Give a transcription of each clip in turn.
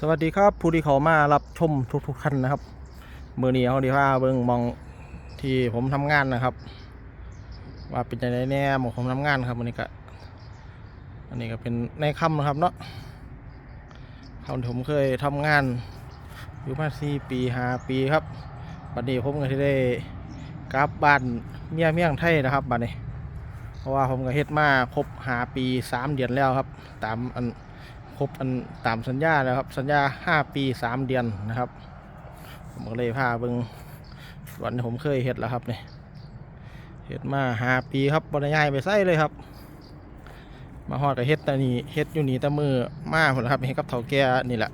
สวัสดีครับผู้ที่เขามารับชมทุกๆท่านนะครับมือนี้เขาดีว่าเบิ่งมองที่ผมทำงานนะครับ ว่าเป็นยังไงแน่หมองผมทำงานครับวันนี้ก็อันนี้ก็เป็นในค่ำนะครับเนาะคำผมเคยทำงานอยู่มาสี่ปีห้าปีครับบัดนี้ผมก็ที่ได้กลับบ้านเมียเมียงไทยนะครับบัดนี้ เพราะว่าผมก็เฮ็ดมาครบหาปีสามเดือนแล้วครับ ตามอัน ครบอันตามสัญญาแล้วครับ สัญญาห้าปีสามเดือนนะครับ ผมก็เลยพาเบิงวันที่ผมเคยเฮ็ดแล้วครับเนี่ยเฮ็ดมาหาปีครับบริยายไปใส่เลยครับ มาฮอดกับเฮ็ดแต่นี่เฮ็ดอยู่นี่แต่มือมาผลครับเฮ็ดกับเถาแก่นี่แหละ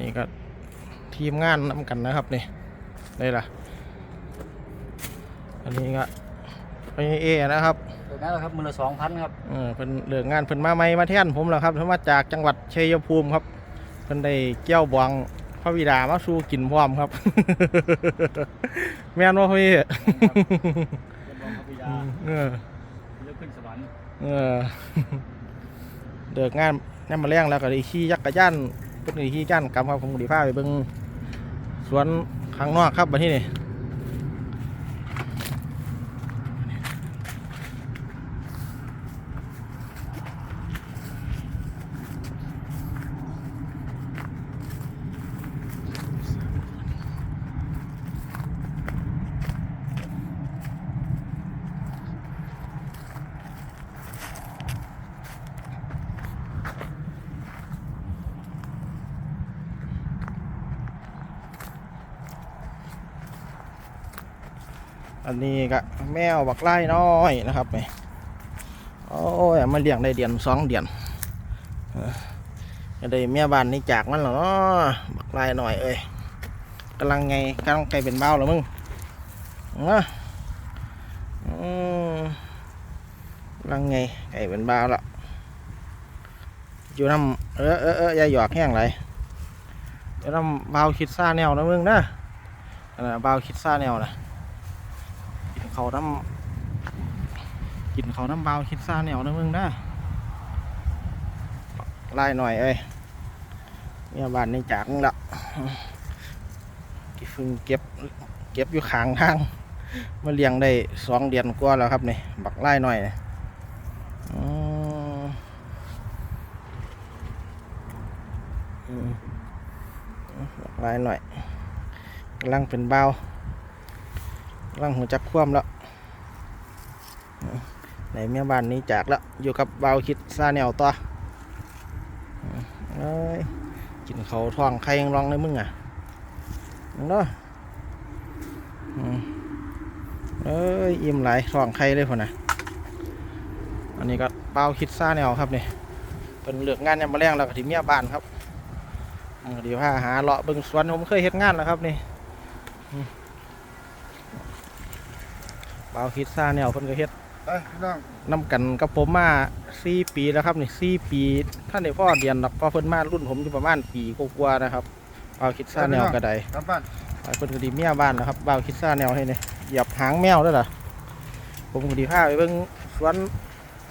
นี่ก็ทีมงานนำกันนะครับนี่ได้ละอันนี้ก็ ไปเอนะครับเดี๋ยวนั้นครับมือละสองพันครับเออเพิ่นเลือกงานเพิ่นมาใหม่มาแทนผมแล้วครับเพิ่นมาจากจังหวัดชัยภูมิครับเพิ่นได้เกี่ยวบวงพระบิดามาสู่กินพร้อมครับ แม่นว่าพี่เรียนรองพระบิดาเออเลือกขึ้นสวรรค์เออเลือกงานนั่นมาแรงแล้วก็ได้ขี่จักรยานเพิ่นได้ขี่จักรยานกำครับผมก็ไดีพาไปเบิ่งสวนข้างนอกครับบัดนี้นี่ อันนี้ก็แมวบักไล่น้อยนะครับนี่โอ้ยมาเลี้ยงได้เดือนสองเดือนก็ได้เมียบ้านนี่จากมันแล้วเนบักไล่น้อยเอ้ยกำลังไงกำลังไกลเป็นเบ้าแล้วมึงเนะอืมกำลังไงไก่เป็นเบ้าแล้วอยู่น้ำเออเออเออย่าหยอกแห้งไรอยู่น้ำเบาคิดซ่าแนวนะมึงนะเบาคิดซ่าแนวนะ เขาน้ำกินเขาน้ำเบาคิดซ่าแนวนะมึงนะไล่หน่อยเอ้ยเนี่ยบ้านนี้จากมึงละกี่ฟึงเก็บเก็บอยู่ขางทางมาเลี้ยงได้สองเดือนกว่าแล้วครับนี่บักไล่หน่อยบักไล่หน่อยกำลังเป็นเบา ร่างหัวจักคว่ำแล้วในเมียบ้านนี้จากแล้วอยู่กับเบาวคิดซาแนวต่อเอ้ยกินเขาท้องใครยังร้องเลยมึงอะมึงเนาะอืมเอ้ยอิ่มหลายท้องใครเลยคนน่ะอันนี้ก็เบาวคิดซาแนวครับนี่เป็นเลือกงานยามมาแรงแล้วก็ที่เมียบ้านครับเดี๋ยวพาหาเลาะเบิ่งสวนผมเคยเฮ็ดงานแล้วครับนี่ บ่าวคิดซ่าแนวเพิ่นก็เฮ็ดไปพี่น้องนํกันกับผมมา4ปีแล้วครับนี่4ปีท่านได้พ่อเดือนดอกเพราะเพิ่นมารุ่นผมอยู่ประมาณปีกว่าๆนะครับบ่าวคิดซ่าแนวก็ได้กลับบ้านไปเพิ่นก็ดีเมียบ้านแล้วครับบ่าวคิดซ่าแนวให้นี่เหยียบหางแมวด้วยล่ะผมก็ดีพาไปเบิ่งสวน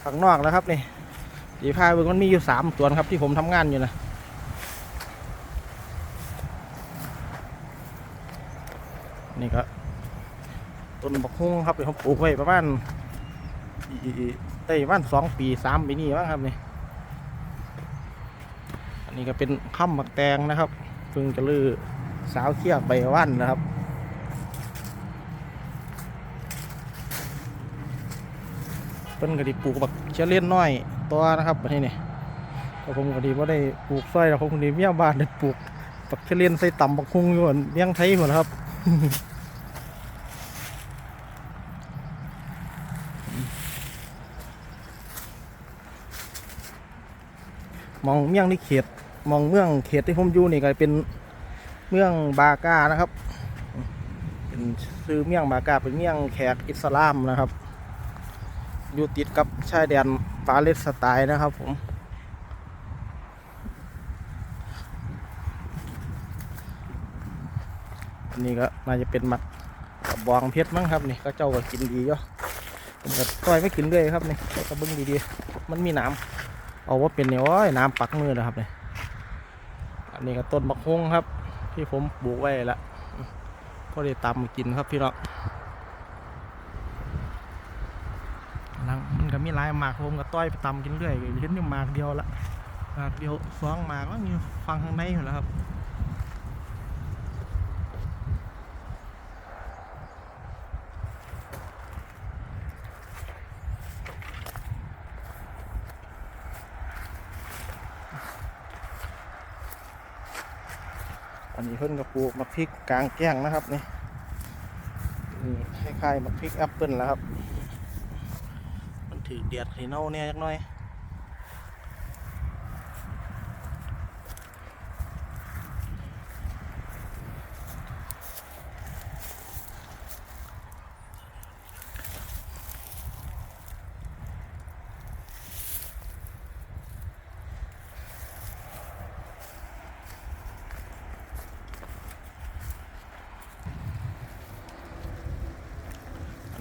ข้างนอกแล้วครับนี่ดีพาไปเบิ่งมันมีอยู่สามสวนครับที่ผมทำงานอยู่นะนี่ก็ ต้นบักฮุ้งครับผมปลูกไว้ประมาณได้ประมาณสองปีสามปีนี่มั้งครับนี่อันนี้ก็เป็นข้ามบักแตงนะครับเพิ่งจะลือสาวเคียกใบว่านนะครับเพิ่นก็ดีปลูกบักเชอเล่นน้อยตัวนะครับประเทศนี้ก็ผมก็ดีว่าได้ปลูกสร้อยแล้วผมก็ดีเมียบ้านได้ปลูกบักเชอเล่นใส่ต่ำบักฮุ้งอยู่เลี้ยงไทยหมดครับ มองเมืองที่เขตมองเมืองเขตที่ผมอยู่นี่ก็เป็นเมืองบากานะครับ เป็นซื้อเมืองบากาเป็นเมืองแขกอิสลามนะครับ อยู่ติดกับชายแดนปาเลสไตน์นะครับผมอันนี้ก็น่าจะเป็นหมักกับบองเพชรมั้งครับนี่ก็เจ้าก็กินดีอยู่ผมก็ต้อยไม่กินเลยครับนี่ก็เบิ้งดีๆมันมีน้ำ เอาว่าเป็นเนี่ยโอ้ยน้ำปักมือนะครับเนี่ยอันนี้ก็ต้นบักฮงครับ ที่ผมปลูกไว้ละก็ได้ตำกินครับพี่น้องลังมันก็มีหลายหมากผมก็ต้อยไปตำกินเรื่อยเห็นอยู่หมากเดียวละหมากเดียวสองหมากก็อยู่ฟังข้างในอยู่แล้วครับ นนี้เพิ่นก็ปลูกมะพริกกลางแก้งนะครับนี่นี่คล้ายๆมะพริกแอปเปิลแล้วครับ มันถือเดียดให้เน่าเนี่ยจักหน่อย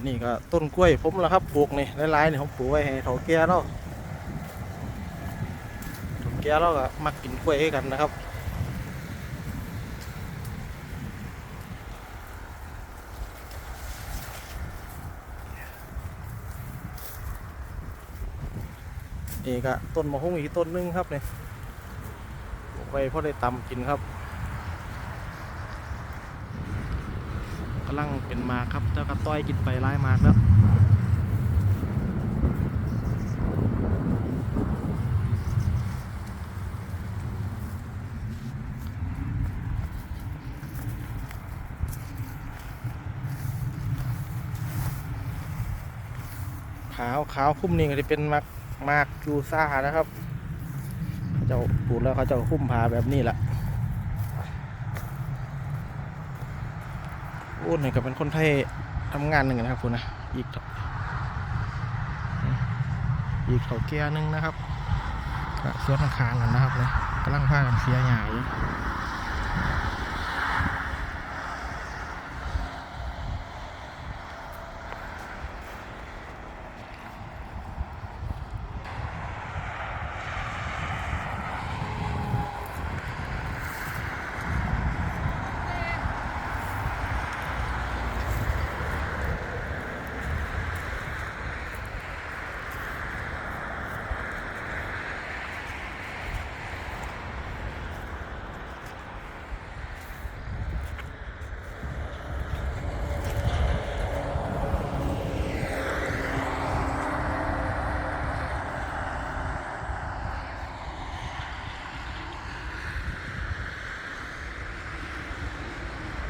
นนี้ก็ต้นกล้วยผมแล้วครับปลูกนี่หลายๆนี่ผมปลูกไว้ให้เถาแก่แล้วเถาแก่แล้วก็มักกินกล้วยให้กันนะครับนี่ก็ต้นมะฮุ่งอีกต้นหนึงครับเนี่ยปลูกไว้เพราะได้ตำกินครับกำ ลังเป็นมาครับแล้วก็ต้อยกินไปไล่มากแล้วขาวขาวคุ้มนี่ก็จะเป็นมากมากยูซ่านะครับ เขาจ้าปลูกแล้วเขาเจ้าคุ้มผาแบบนี้แหละ อ้นี่ก็เป็นคนไทยทำงานหนึ่งนะครับคุณนะอีกอีกเขาแก่หนึ่งนะครับก็สวนข้างๆกันนะครับเลยกำลังพากันเสียร์ใหญ่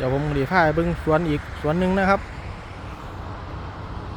ดี๋ยวผมดีพาไปเบิ้งสวนอีกสวนหนึ่งนะครับ